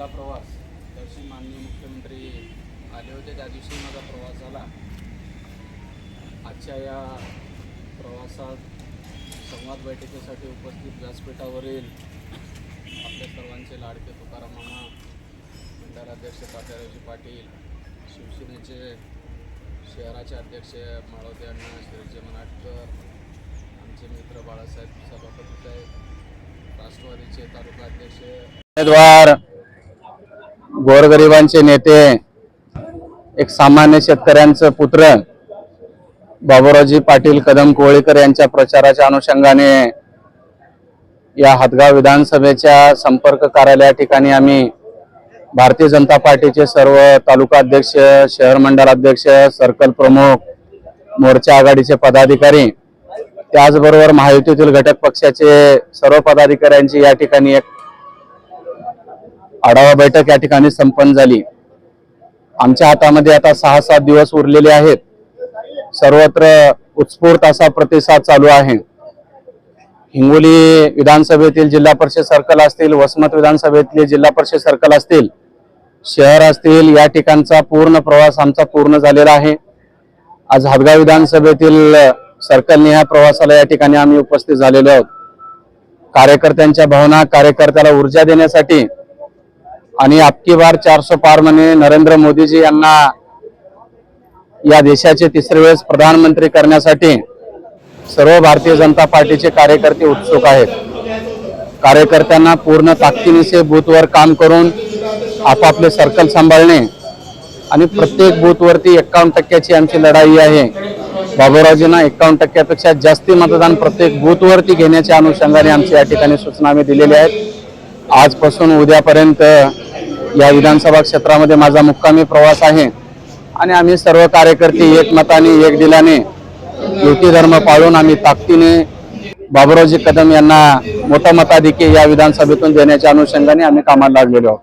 पहिला प्रवास. त्याशी माननीय मुख्यमंत्री आले होते. त्या दिवशी माझा प्रवास झाला. आजच्या या प्रवासात संवाद बैठकीसाठी उपस्थित व्यासपीठावरील आपल्या सर्वांचे लाडके तुकाराम मामा मंडळाध्यक्ष तात्यारावजी पाटील शिवसेनेचे शहराचे अध्यक्ष माळवते अण्णा श्रीचे मनाटकर आमचे मित्र बाळासाहेब सभापती साहेब राष्ट्रवादीचे तालुका अध्यक्ष उमेदवार गोरगरिबांचे नेते एक सामान्य शेतकऱ्यांचं पुत्र बाबुरावजी पाटील कदम कोळीकर यांच्या प्रचाराच्या अनुषंगाने या हदगाव विधानसभेच्या संपर्क कार्यालया ठिकाणी आम्ही भारतीय जनता पार्टीचे सर्व तालुका अध्यक्ष शहर मंडळ अध्यक्ष सर्कल प्रमुख मोर्चा आघाडीचे पदाधिकारी त्याचबरोबर महायुतीतील घटक पक्षाचे सर्व पदाधिकाऱ्यांची या ठिकाणी एक आढावा बैठक या ठिकाणी संपन्न झाली. आमच्या हातामध्ये आता सहा सात दिवस उरलेले आहेत. सर्वत्र उत्स्फूर्त असा प्रतिसाद चालू आहे. हिंगोली विधानसभेतील जिल्हा परिषद सर्कल असतील वसमत विधानसभेतले जिल्हा परिषद सर्कल असतील शहर असतील या ठिकाणचा पूर्ण प्रवास आमचा पूर्ण झालेला आहे. आज हदगाव विधानसभेतील सर्कलने ह्या प्रवासाला या ठिकाणी आम्ही उपस्थित झालेलो आहोत. कार्यकर्त्यांच्या भावना कार्यकर्त्याला ऊर्जा देण्यासाठी आणि आपकी बार चारशे पार म्हणे नरेंद्र मोदीजी यांना या देशाचे तिसरे वेळेस प्रधानमंत्री करण्यासाठी सर्व भारतीय जनता पार्टीचे कार्यकर्ते उत्सुक आहेत. कार्यकर्त्यांना पूर्ण ताकदीनिशी बूथवर काम करून आपापले सर्कल सांभाळणे आणि प्रत्येक बूथवरती एक्कावन्न टक्क्याची आमची लढाई आहे. बाबूरावजींना एक्कावन्न टक्क्यापेक्षा जास्ती मतदान प्रत्येक बूथवरती घेण्याच्या अनुषंगाने आमची या ठिकाणी सूचना आम्ही दिलेल्या आहेत. आजपासून उद्यापर्यंत या विधानसभा क्षेत्रामध्ये माझा मुक्कामी प्रवास आहे. आणि आम्ही सर्व कार्यकर्ते एकमताने एक दिलाने युती धर्म पाळून आम्ही ताकदीने बाबुरावजी कदम यांना मोठा मताधिके या विधानसभेतून देण्याच्या अनुषंगाने आम्ही कामाला लागलेलो आहोत.